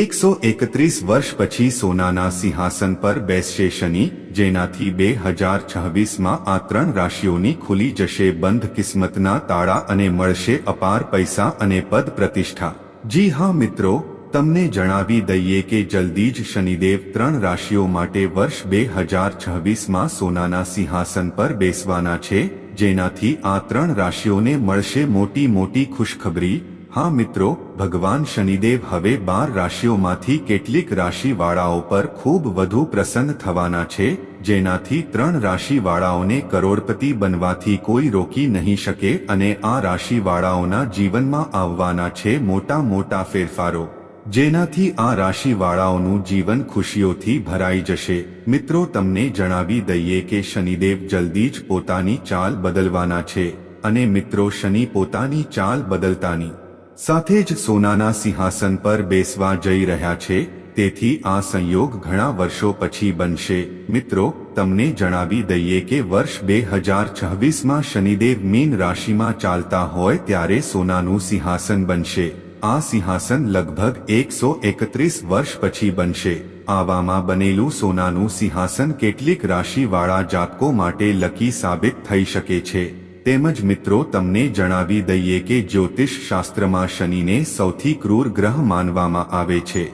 એકસો એકત્રીસ વર્ષ પછી સોનાના સિંહાસન પર બેસશે શનિ, જેનાથી બે હજાર છવ્વીસમાં આ ત્રણ રાશિઓની ખુલી જશે બંધ કિસ્મતના તાળા અને મળશે અપાર પૈસા અને પદ પ્રતિષ્ઠા. જી હા મિત્રો, તમને જણાવી દઈએ કે જલ્દી જ શનિદેવ ત્રણ રાશિઓ માટે વર્ષ બે હજાર છવ્વીસમાં સોનાના સિંહાસન પર બેસવાના છે, જેનાથી આ ત્રણ રાશિઓને મળશે મોટી મોટી ખુશખબરી હા મિત્રો, ભગવાન શનિદેવ હવે બાર રાશિઓમાંથી કેટલીક રાશિવાળાઓ પર ખૂબ વધુ પ્રસન્ન થવાના છે, જેનાથી ત્રણ રાશિવાળાઓને કરોડપતિ બનવાથી કોઈ રોકી નહીં શકે અને આ રાશિવાળાઓના જીવનમાં આવવાના છે મોટા મોટા ફેરફારો. જેનાથી આ રાશિવાળાઓનું જીવન ખુશીઓથી ભરાઈ જશે. મિત્રો, તમને જણાવી દઈએ કે શનિદેવ જલ્દી જ પોતાની ચાલ બદલવાના છે. અને મિત્રો, શનિ પોતાની ચાલ બદલતાની સાથે જ સોનાના સિંહાસન પર બેસવા જઈ રહ્યા છે, તેથી આ સંયોગ ઘણા વર્ષો પછી બનશે. મિત્રો, તમને જણાવી દઈએ કે વર્ષ બે હજાર છવ્વીસમાં શનિદેવ મીન રાશિમાં ચાલતા હોય ત્યારે સોનાનું સિંહાસન બનશે. આ સિંહાસન લગભગ એકસો એકત્રીસ વર્ષ પછી બનશે. આવામાં બનેલું સોનાનું સિંહાસન કેટલીક રાશિવાળા જાતકો માટે લકી સાબિત થઈ શકે છે. તેમજ મિત્રો, તમને જણાવી દઈએ કે જ્યોતિષ શાસ્ત્રમાં શનિને સૌથી ક્રૂર ગ્રહ માનવામાં આવે છે.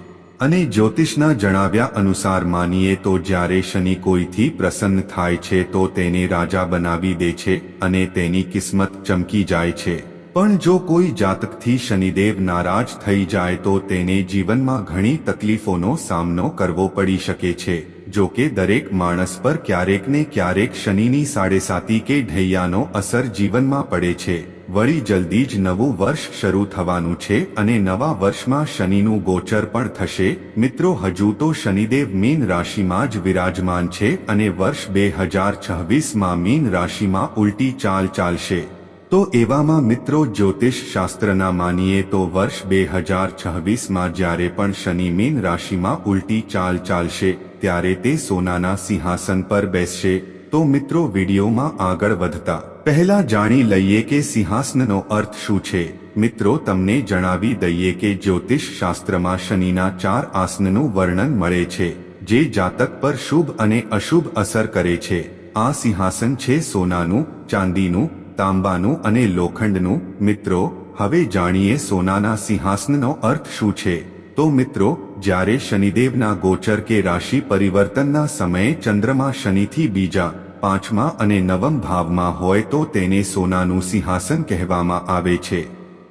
અને જ્યોતિષના જણાવ્યા અનુસાર માનીએ તો જ્યારે શનિ કોઈથી પ્રસન્ન થાય છે તો તેને રાજા બનાવી દે છે અને તેની કિસ્મત ચમકી જાય છે. પણ જો કોઈ જાતકથી શનિદેવ નારાજ થઈ જાય તો તેને જીવનમાં ઘણી તકલીફોનો સામનો કરવો પડી શકે છે. જો કે દરેક માણસ પર ક્યારેક ને ક્યારેક શનિની સાડેસાતી કે ઢૈયાનો અસર જીવનમાં પડે છે. વળી જલ્દી જ નવું વર્ષ શરૂ થવાનું છે અને નવા વર્ષમાં શનિનું ગોચર પણ થશે. મિત્રો, હજુ તો શનિદેવ મીન રાશિમાં જ વિરાજમાન છે અને વર્ષ બે હજાર છવ્વીસમાં મીન રાશિમાં ઉલટી ચાલ ચાલશે. તો એવામાં મિત્રો, જ્યોતિષ શાસ્ત્રના માનીએ તો વર્ષ બે હજાર છવ્વીસમાં જ્યારે પણ શનિ મીન રાશિમાં ઉલટી ચાલ ચાલશે. ત્યારે તે સોનાના સિંહાસન પર બેસશે. તો મિત્રો વિડીયોમાં આગળ વધતા, પહેલા જાણી લઈએ કે સિંહાસનનો અર્થ શું છે. મિત્રો તમને જણાવી દઈએ કે જ્યોતિષ શાસ્ત્રમાં શનિના ચાર આસનનું વર્ણન મળે છે, જે જાતક પર શુભ અને અશુભ અસર કરે છે. આ સિંહાસન છે સોનાનું, ચાંદીનું, તાંબાનું અને લોખંડનું. મિત્રો, હવે જાણીએ સોનાના સિંહાસનનો અર્થ શું છે. તો મિત્રો, જ્યારે શનિદેવના ગોચર કે રાશિ પરિવર્તનના સમયે ચંદ્રમા શનિથી બીજા, પાંચમા અને નવમ ભાવમાં હોય તો તેને સોનાનું સિંહાસન કહેવામાં આવે છે.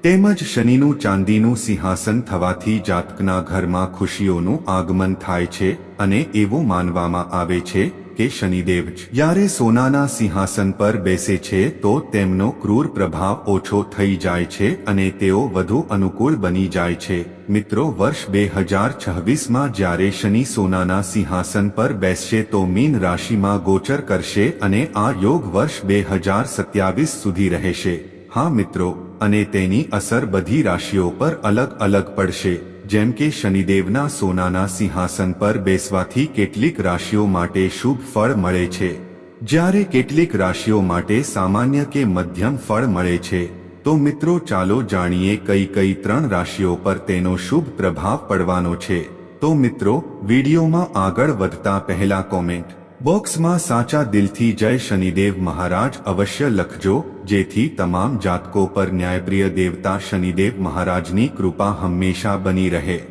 તેમજ શનિનું ચાંદીનું સિંહાસન થવાથી જાતકના ઘરમાં ખુશીઓનું આગમન થાય છે અને એવું માનવામાં આવે છે કે શનિદેવ જ્યારે સોનાના સિંહાસન પર બેસે છે, તો તેમનો ક્રૂર પ્રભાવ ઓછો થઈ જાય છે અને તેઓ વધુ અનુકૂળ બની જાય છે. મિત્રો, વર્ષ બે હજાર છવ્વીસમાં જ્યારે શનિ સોનાના સિંહાસન પર બેસશે, તો મીન રાશિમાં ગોચર કરશે અને આ યોગ વર્ષ બે હજાર સત્યાવીસ સુધી રહેશે. હા મિત્રો, અને તેની અસર બધી રાશિઓ પર અલગ અલગ પડશે. જેમ કે શનિદેવના સોનાના સિંહાસન પર બેસવાથી કેટલીક રાશિઓ માટે શુભ ફળ મળે છે. જ્યારે કેટલીક રાશિઓ માટે સામાન્ય કે મધ્યમ ફળ મળે છે, તો મિત્રો ચાલો જાણીએ કઈ કઈ ત્રણ રાશિઓ પર તેનો શુભ પ્રભાવ પડવાનો છે. તો મિત્રો, વિડીયોમાં આગળ વધતા પહેલા કોમેન્ટ બોક્સમાં સાચા દિલથી જય શનિદેવ મહારાજ અવશ્ય લખજો, જેથી તમામ જાતકો પર ન્યાયપ્રિય દેવતા શનિદેવ મહારાજની કૃપા હંમેશા બની રહે.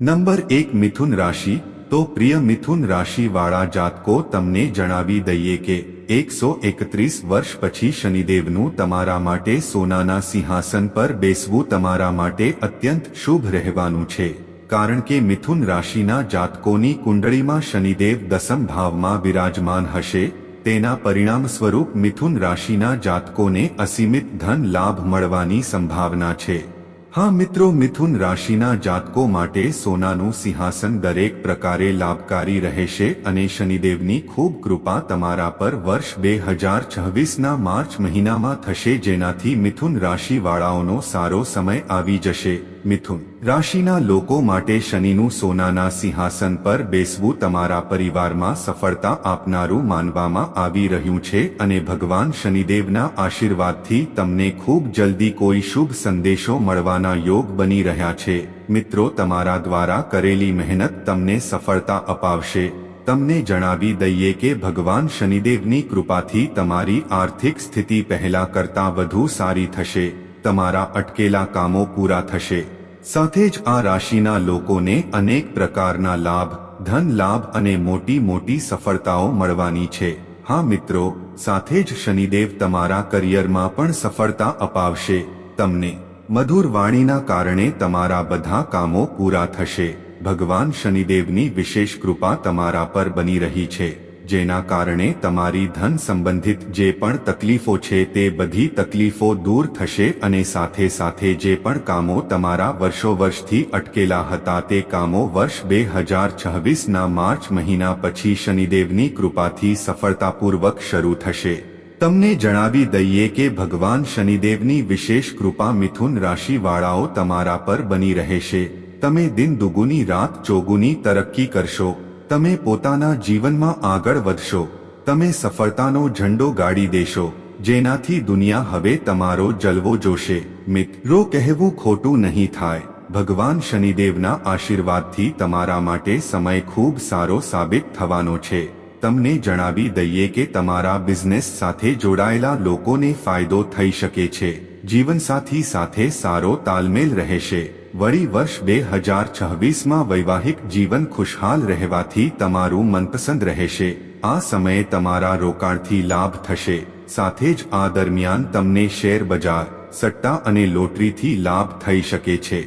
નંબર એક, મિથુન રાશિ. તો પ્રિય મિથુન રાશિવાળા જાતકો, તમને જણાવી દઈએ કે એકસો એકત્રીસ વર્ષ પછી શનિદેવનું તમારા માટે સોનાના સિંહાસન પર બેસવું તમારા માટે અત્યંત શુભ રહેવાનું છે. કારણ કે મિથુન રાશિના જાતકોની કુંડળીમાં શનિદેવ દસમ ભાવમાં વિરાજમાન હશે, તેના પરિણામ સ્વરૂપ મિથુન રાશિના જાતકોને અસીમિત ધન લાભ મળવાની સંભાવના છે. હા મિત્રો, મિથુન રાશિના જાતકો માટે સોનાનું સિંહાસન દરેક પ્રકારે લાભકારી રહેશે અને શનિદેવની ખૂબ કૃપા તમારા પર વર્ષ બે હજાર છવ્વીસના માર્ચ મહિનામાં થશે જેનાથી મિથુન રાશિવાળાઓનો સારો સમય આવી જશે. મિથુન, રાશિના લોકો માટે શનિનું સોનાના સિંહાસન પર બેસવું તમારા પરિવારમાં સફળતા આપનારું માનવામાં આવી રહ્યું છે અને ભગવાન શનિદેવના આશીર્વાદથી તમને ખૂબ જલ્દી કોઈ શુભ સંદેશો મળવાના યોગ બની રહ્યા છે. મિત્રો, તમારા દ્વારા કરેલી મહેનત તમને સફળતા અપાવશે. તમને જણાવી દઈએ કે ભગવાન શનિદેવની કૃપાથી તમારી આર્થિક સ્થિતિ પહેલા કરતાં વધુ સારી થશે. તમારા અટકેલા કામો પૂરા થશે. સાથે જ આ રાશિના લોકોને અનેક પ્રકારના લાભ, ધન લાભ અને મોટી મોટી સફળતાઓ મળવાની છે. હા મિત્રો, સાથે જ શનિદેવ તમારા કરિયરમાં પણ સફળતા અપાવશે. તમને મધુર વાણીના કારણે તમારા બધા કામો પૂરા થશે. ભગવાન શનિદેવની વિશેષ કૃપા તમારા પર બની રહી છે. જેના કારણે તમારી ધન સંબંધિત જે પણ તકલીફો છે તે બધી તકલીફો દૂર થશે અને સાથે સાથે જે પણ કામો તમારા વર્ષો વર્ષથી અટકેલા હતા તે કામો વર્ષ બે હજાર છવ્વીસના માર્ચ મહિના પછી શનિદેવની કૃપાથી સફળતાપૂર્વક શરૂ થશે. તમને જણાવી દઈએ કે ભગવાન શનિદેવની વિશેષ કૃપા મિથુન રાશિવાળાઓ તમારા પર બની રહેશે. તમે દિન દુગુની રાત ચોગુની તરક્કી કરશો. તમે પોતાના જીવનમાં આગળ વધશો. તમે સફળતાનો ઝંડો ગાડી દેશો. જેનાથી દુનિયા હવે તમારો જલવો જોશે. મિત્રો કહેવું ખોટું નહીં થાય. ભગવાન શનિદેવના આશીર્વાદથી તમારા માટે સમય ખૂબ સારો સાબિત થવાનો છે. તમને જણાવી દઈએ કે તમારા બિઝનેસ સાથે જોડાયેલા લોકોને ફાયદો થઈ શકે છે. જીવનસાથી સાથે સારો તાલમેલ રહેશે. વળી વર્ષ બે હજાર છવ્વીસમાં વૈવાહિક જીવન ખુશહાલ રહેવાથી તમારું મનપસંદ રહેશે. આ સમયે તમારા રોકાણથી લાભ થશે. સાથે જ આ દરમિયાન તમને શેર બજાર, સટ્ટા અને લોટરીથી લાભ થઈ શકે છે.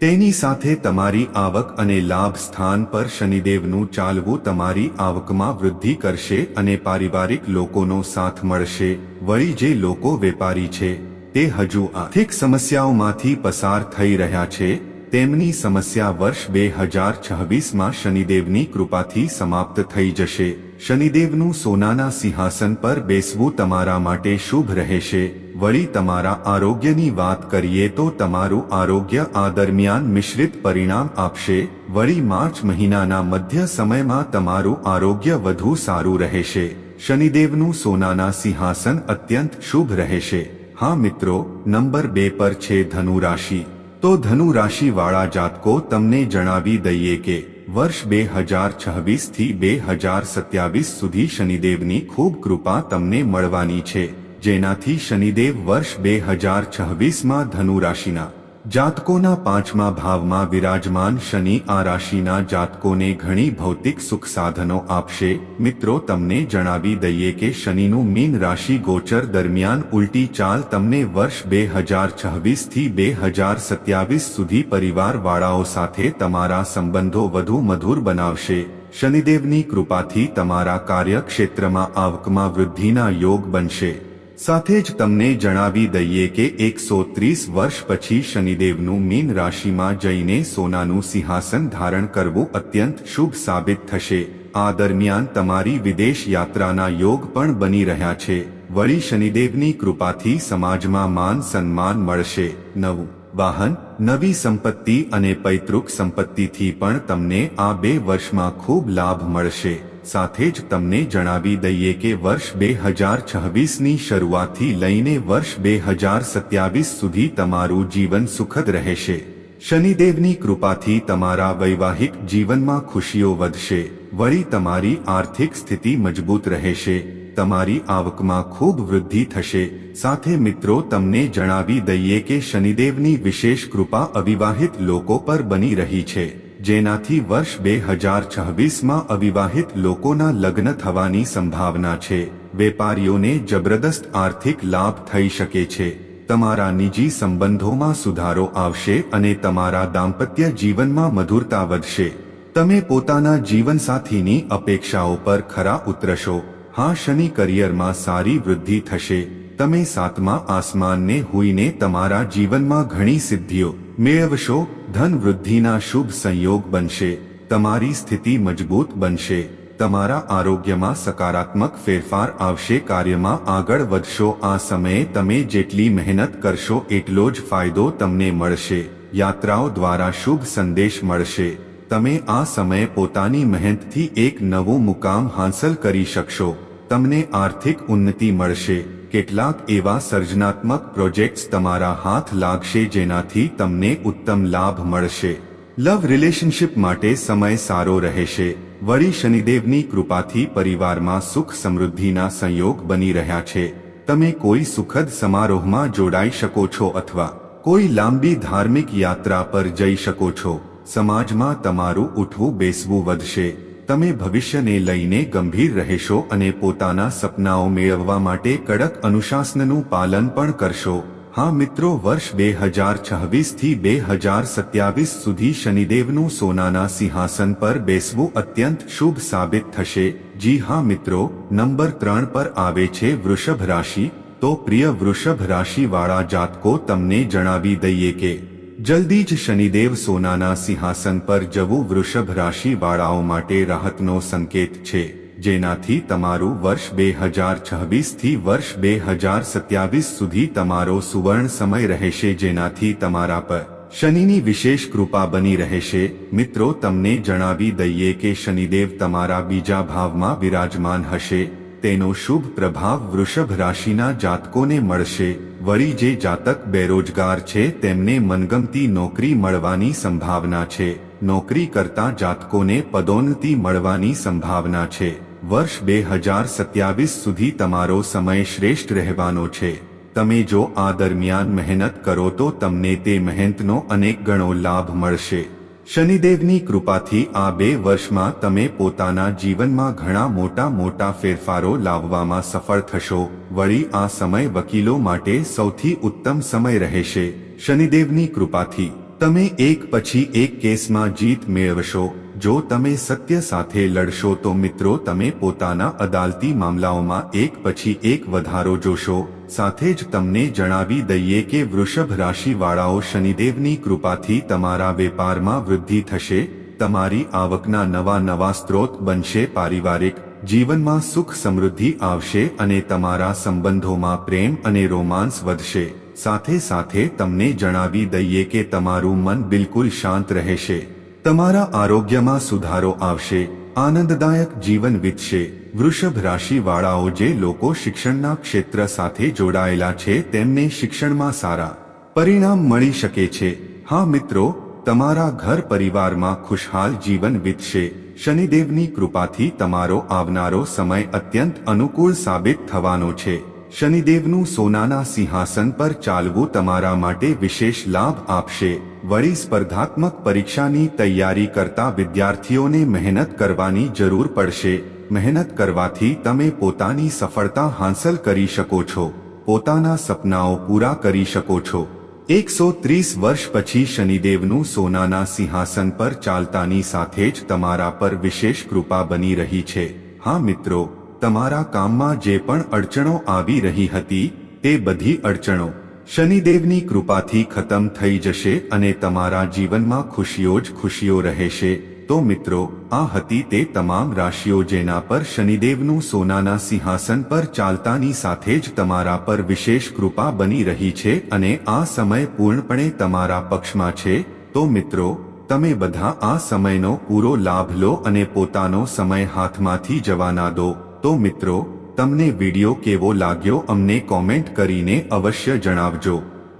તેની સાથે તમારી આવક અને લાભ સ્થાન પર શનિદેવનું ચાલવું તમારી આવકમાં વૃદ્ધિ કરશે અને પારિવારિક લોકોનો સાથ મળશે. વળી જે લોકો વેપારી છે તે હજુ આર્થિક સમસ્યાઓમાંથી પસાર થઈ રહ્યા છે. તેમની સમસ્યા વર્ષ બે હજાર છવ્વીસમાં શનિદેવની કૃપાથી સમાપ્ત થઈ જશે. શનિદેવનું સોનાના સિંહાસન પર બેસવું તમારા માટે શુભ રહેશે. વળી તમારા આરોગ્યની વાત કરીએ તો તમારું આરોગ્ય આ દરમિયાન મિશ્રિત પરિણામ આપશે. વળી માર્ચ મહિનાના મધ્ય સમયમાં તમારું આરોગ્ય વધુ સારું રહેશે. શનિદેવનું સોનાના સિંહાસન અત્યંત શુભ રહેશે. હા મિત્રો, નંબર બે પર છે ધનુ રાશિ. તો ધનુ રાશિવાળા જાતકો તમને જણાવી દઈએ કે, વર્ષ બે હજાર છવ્વીસથી બે હજાર સત્યાવીસ સુધી શનિદેવની ખૂબ કૃપા તમને મળવાની છે. જેનાથી શનિદેવ વર્ષ બે હજાર છવ્વીસમાં ધનુ રાશિના જાતકોના પાંચમા ભાવમાં વિરાજમાન શનિ આ રાશિના જાતકોને ઘણી ભૌતિક સુખ સાધનો આપશે. મિત્રો, તમને જણાવી દઈએ કે શનિનું મીન રાશિ ગોચર દરમિયાન ઉલટી ચાલ તમને વર્ષ બે હજાર છવ્વીસથી બે હજાર સત્યાવીસ સુધી પરિવારવાળાઓ સાથે તમારા સંબંધો વધુ મધુર બનાવશે. શનિદેવની કૃપાથી તમારા કાર્યક્ષેત્રમાં આવકમાં વૃદ્ધિના યોગ બનશે. સાથે જ તમને જણાવી દઈએ કે એકસો ત્રીસ વર્ષ પછી શનિદેવનું મીન રાશિમાં જઈને સોનાનું સિંહાસન ધારણ કરવું અત્યંત શુભ સાબિત થશે. આ દરમિયાન તમારી વિદેશ યાત્રાના યોગ પણ બની રહ્યા છે. વળી શનિદેવની કૃપાથી સમાજમાં માન સન્માન મળશે. નવું વાહન, નવી સંપત્તિ અને પૈતૃક સંપત્તિથી પણ તમને આ બે વર્ષમાં ખૂબ લાભ મળશે. સાથે જ તમને જણાવી દઈએ કે વર્ષ બે હજાર છવ્વીસની શરૂઆતથી લઈને વર્ષ બે હજાર સત્યાવીસ સુધી તમારું જીવન સુખદ રહેશે. શનિદેવની કૃપાથી તમારા વૈવાહિક જીવનમાં ખુશીઓ વધશે. વળી તમારી આર્થિક સ્થિતિ મજબૂત રહેશે. તમારી આવકમાં ખૂબ વૃદ્ધિ થશે. સાથે મિત્રો, તમને જણાવી દઈએ કે શનિદેવની વિશેષ કૃપા અવિવાહિત લોકો પર બની રહી છે. જેનાથી વર્ષ બે હજાર છવ્વીસમાં અવિવાહિત લોકોના લગ્ન થવાની સંભાવના છે. વેપારીઓને જબરદસ્ત આર્થિક લાભ થઈ શકે છે. તમારા નિજી સંબંધોમાં સુધારો આવશે અને તમારા દાંપત્ય જીવનમાં મધુરતા વધશે. તમે પોતાના જીવનસાથીની અપેક્ષાઓ પર ખરા ઉતરશો. હા, શનિ કરિયરમાં સારી વૃદ્ધિ થશે. તમે સાતમા આસમાનને હોઈને તમારા જીવનમાં ઘણી સિદ્ધિઓ મેળવશો ધન વૃદ્ધિના શુભ સંયોગ બનશે, તમારી સ્થિતિ મજબૂત બનશે, તમારા આરોગ્યમાં સકારાત્મક ફેરફાર આવશે, કાર્યમાં આગળ વધશો, આ સમયે તમે જેટલી મહેનત કરશો, એટલો જ ફાયદો તમને મળશે, યાત્રાઓ દ્વારા શુભ સંદેશ મળશે, તમે આ સમયે પોતાની મહેનતથી એક નવું મુકામ હાંસલ કરી શકશો. તમને આર્થિક ઉન્નતિ મળશે. કેટલાક એવા સર્જનાત્મક પ્રોજેક્ટ્સ તમારા હાથ લાગશે જેનાથી તમને ઉત્તમ લાભ મળશે. લવ રિલેશનશિપ માટે સમય સારો રહેશે. વળી શનિદેવની કૃપાથી પરિવારમાં સુખ સમૃદ્ધિના સંયોગ બની રહ્યા છે. તમે કોઈ સુખદ સમારોહમાં જોડાઈ શકો છો અથવા કોઈ લાંબી ધાર્મિક યાત્રા પર જઈ શકો છો. સમાજમાં તમારું ઉઠવું બેસવું વધશે. તમે ભવિષ્યને લઈને ગંભીર રહેશો અને પોતાના સપનાઓ મેળવવા માટે કડક અનુશાસનનું પાલન પણ કરશો. હા મિત્રો, વર્ષ બે હજાર છવ્વીસથી બે હજાર સત્યાવીસ સુધી શનિદેવનું સોનાના સિંહાસન પર બેસવું અત્યંત શુભ સાબિત થશે. જી હા મિત્રો, નંબર ત્રણ પર આવે છે વૃષભ રાશિ. તો પ્રિય વૃષભ રાશિવાળા જાતકો તમને જણાવી દઈએ કે જલ્દી જ શનિદેવ સોનાના સિંહાસન પર જવું વૃષભ રાશિવાળાઓ માટે રાહતનો સંકેત છે, જેનાથી તમારું વર્ષ બે હજાર છવ્વીસથી વર્ષ બે હજાર સત્યાવીસ સુધી તમારો સુવર્ણ સમય રહેશે, જેનાથી તમારા પર શનિની વિશેષ કૃપા બની રહેશે. મિત્રો, તમને જણાવી દઈએ કે શનિદેવ તમારા બીજા ભાવમાં વિરાજમાન હશે. તેનો શુભ પ્રભાવ વૃષભ રાશિના જાતકોને મળશે. વળી જે જાતક બેરોજગાર છે તેમને મનગમતી નોકરી મળવાની સંભાવના છે. નોકરી કરતા જાતકોને પદોન્નતિ મળવાની સંભાવના છે. વર્ષ બે હજાર સત્યાવીસ સુધી તમારો સમય શ્રેષ્ઠ રહેવાનો છે. તમે જો આ દરમિયાન મહેનત કરો તો તમને તે મહેનતનો અનેક ગણો લાભ મળશે. શનિદેવની કૃપાથી આ બે વર્ષમાં તમે પોતાના જીવનમાં ઘણા મોટા મોટા ફેરફારો લાવવામાં સફળ થશો. વળી આ સમય વકીલો માટે સૌથી ઉત્તમ સમય રહેશે. શનિદેવની કૃપાથી તમે એક પછી એક કેસમાં જીત મેળવશો. જો તમે સત્ય સાથે લડશો તો મિત્રો તમે પોતાના અદાલતી મામલાઓમાં એક પછી એક વધારો જોશો. સાથે જ તમને જણાવી દઈએ કે વૃષભ રાશિવાળાઓ શનિદેવની કૃપાથી તમારા વેપારમાં વૃદ્ધિ થશે, તમારી આવકના નવા નવા સ્ત્રોત બનશે, પારિવારિક જીવનમાં સુખ સમૃદ્ધિ આવશે અને તમારા સંબંધોમાં પ્રેમ અને રોમાન્સ વધશે. સાથે સાથે તમને જણાવી દઈએ કે તમારું મન બિલકુલ શાંત રહેશે. તમારા આરોગ્યમાં સુધારો આવશે, આનંદદાયક જીવન વીતશે. વૃષભ રાશિવાળાઓ જે લોકો શિક્ષણના ક્ષેત્ર સાથે જોડાયેલા છે, તેમને શિક્ષણમાં સારા પરિણામ મળી શકે છે. હા મિત્રો, તમારા ઘર પરિવારમાં ખુશહાલ જીવન વીતશે. શનિદેવની કૃપાથી તમારો આવનારો સમય અત્યંત અનુકૂળ સાબિત થવાનો છે. શનિદેવનું સોનાના સિંહાસન પર ચાલવું તમારા માટે વિશેષ લાભ આપશે. વળી સ્પર્ધાત્મક પરીક્ષાની તૈયારી કરતા વિદ્યાર્થીઓને મહેનત કરવાની જરૂર પડશે. મહેનત કરવાથી તમે પોતાની સફળતા હાંસલ કરી શકો છો. પોતાના સપનાઓ પૂરા કરી શકો છો. એકસો ત્રીસ વર્ષ પછી શનિદેવનું સોનાના સિંહાસન પર ચાલતાની સાથે જ તમારા પર વિશેષ કૃપા બની રહી છે. હા મિત્રો તમારા કામમાં જે પણ અડચણો આવી રહી હતી, તે બધી અડચણો શનિદેવની કૃપાથી ખતમ થઈ જશે અને તમારા જીવનમાં ખુશીઓ જ ખુશીઓ રહેશે. તો મિત્રો, આ હતી તે તમામ રાશિઓ જેના પર શનિદેવનું સોનાના સિંહાસન પર ચાલતાની સાથે જ તમારા પર વિશેષ કૃપા બની રહી છે અને આ સમય પૂર્ણપણે તમારા પક્ષમાં છે. તો મિત્રો, તમે બધા આ સમયનો પૂરો લાભ લો અને પોતાનો સમય હાથમાંથી જવા ના દો. તો મિત્રો, તમને વીડિયો કેવો લાગ્યો અમને કોમેન્ટ કરીને અવશ્ય જણાવજો.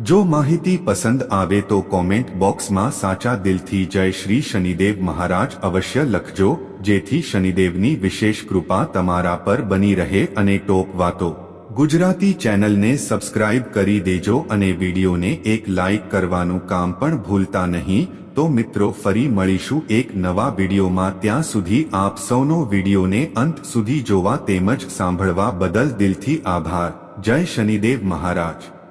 જો માહિતી પસંદ આવે તો કોમેન્ટ બોક્સમાં સાચા દિલથી જય શ્રી શનિદેવ મહારાજ અવશ્ય લખજો, જેથી શનિદેવની વિશેષ કૃપા તમારા પર બની રહે અને ટોપ વાતો. ગુજરાતી ચેનલને સબસ્ક્રાઇબ કરી દેજો અને વિડીયોને એક લાઇક કરવાનું કામ પણ ભૂલતા નહીં તો મિત્રો ફરી મળીશું એક નવા વિડીયોમાં. ત્યાં સુધી આપ સૌનો વિડીયોને અંત સુધી જોવા તેમજ સાંભળવા બદલ દિલથી આભાર. જય શનિદેવ મહારાજ.